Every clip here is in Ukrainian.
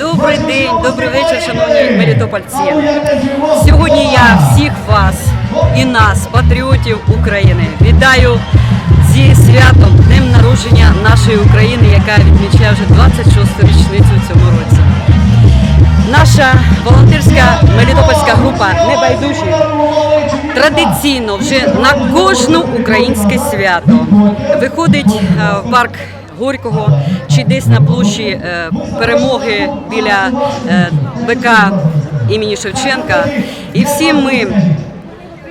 Добрий день, добрий вечір, шановні мелітопольці. Сьогодні я всіх вас і нас, патріотів України, вітаю зі святом Днем народження нашої України, яка відмічає вже 26-ту річницю в цьому році. Наша волонтерська мелітопольська група Небайдужі традиційно вже на кожне українське свято виходить е, в парк Горького чи десь на площі е, перемоги біля е, БК імені Шевченка. І всі ми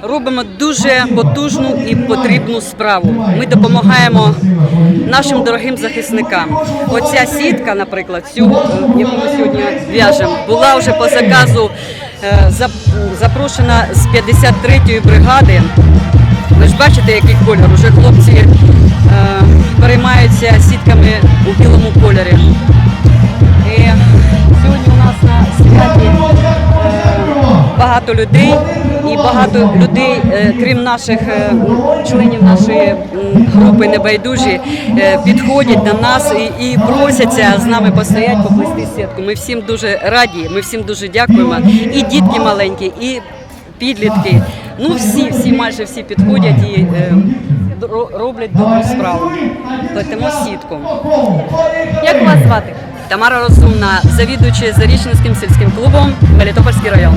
робимо дуже потужну і потрібну справу. Ми допомагаємо нашим дорогим захисникам. Оця сітка, наприклад, цю, е, яку ми сьогодні в'яжемо, була вже по заказу запрошена з 53-ї бригади. Ви ж бачите, який кольор. Уже хлопці е, переймаються сітками у білому кольорі. І сьогодні у нас на святі е, багато людей, і багато людей, е, крім наших е, членів нашої групи небайдужі, е, підходять до нас і, і просяться з нами постоять, поплести сітку. Ми всім дуже раді, ми всім дуже дякуємо. І дітки маленькі, і підлітки. Ну всі, всі майже всі підходять і е, роблять добру справу. Плетемо сітку. Як вас звати? Тамара Розумна, завідуюча Зарічненським сільським клубом Мелітопольський район.